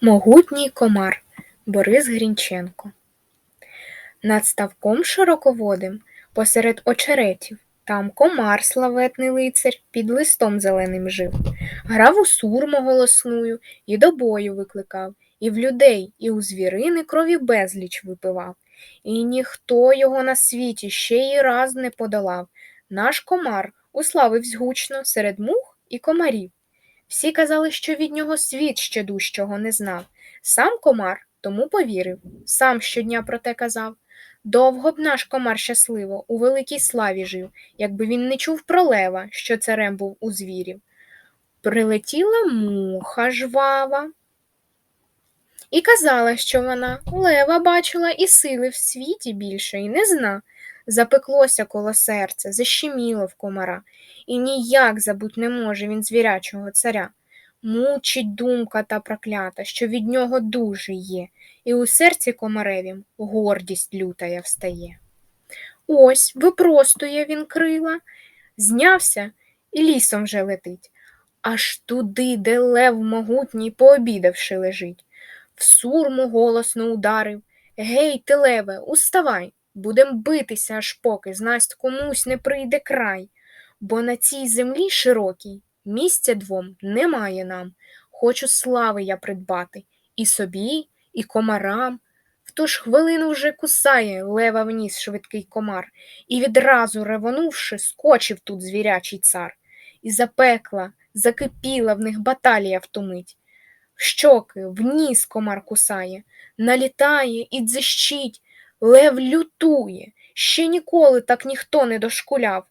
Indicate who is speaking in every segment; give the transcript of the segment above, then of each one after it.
Speaker 1: Могутній комар Борис Грінченко Над ставком широководим, посеред очеретів, там комар славетний лицар під листом зеленим жив, грав у сурму голосную і до бою викликав, і в людей, і у звірини крові безліч випивав, і ніхто його на світі ще й раз не подолав. Наш комар уславивсь гучно серед мух і комарів. Всі казали, що від нього світ ще дужчого не знав. Сам комар тому повірив, сам щодня про те казав. Довго б наш комар щасливо у великій славі жив, якби він не чув про лева, що царем був у звірів. Прилетіла муха жвава і казала, що вона лева бачила і сили в світі більше й не зна. Запеклося коло серця, защеміло в комара, і ніяк забуть не може він звірячого царя. Мучить думка та проклята, що від нього дуже є, і у серці комаревім гордість лютая встає. Ось випростує він крила, знявся і лісом вже летить, аж туди, де лев могутній, пообідавши лежить. В сурму голосно ударив Гей, ти, леве, уставай! Будем битися, аж поки знасть комусь не прийде край, бо на цій землі широкій місця двом немає нам. Хочу слави я придбати і собі, і комарам. В ту ж хвилину вже кусає лева вніс швидкий комар, і відразу ревонувши, скочив тут звірячий цар, і запекла, закипіла в них баталія втомить. В щоки, в ніс комар кусає, налітає і дзищить. Лев лютує, ще ніколи так ніхто не дошкуляв.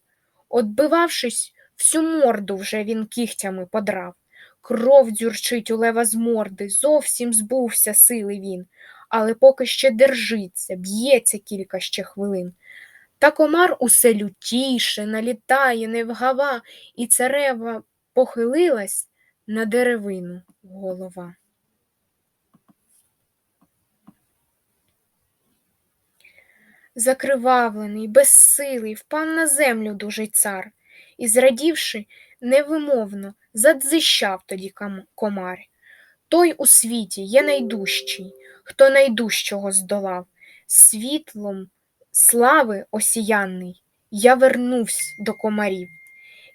Speaker 1: Отбивавшись, всю морду вже він кігтями подрав. Кров дзюрчить у лева з морди, зовсім збувся сили він, але поки ще держиться, б'ється кілька ще хвилин. Та комар усе лютіше, налітає, не вгава, і царева похилилась на деревину голова. Закривавлений, безсилий, впав на землю дужий цар і, зрадівши, невимовно, задзищав тоді комар. Той у світі є найдужчий, хто найдужчого здолав. Світлом слави осіянний я вернувсь до комарів.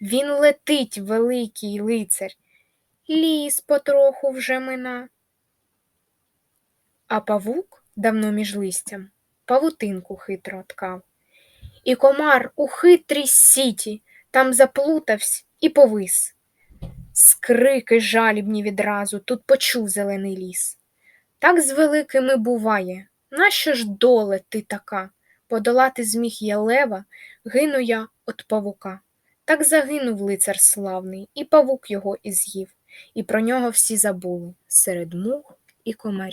Speaker 1: Він летить, великий лицар, ліс потроху вже мина. А павук давно між листям павутинку хитро ткав. І комар у хитрій сіті там заплутавсь і повис. Скрики жалібні відразу тут почув зелений ліс. Так з великими буває, нащо ж доле ти така? Подолати зміг я лева, гину я от павука. Так загинув лицар славний, і павук його і з'їв, і про нього всі забули серед мух і комарів.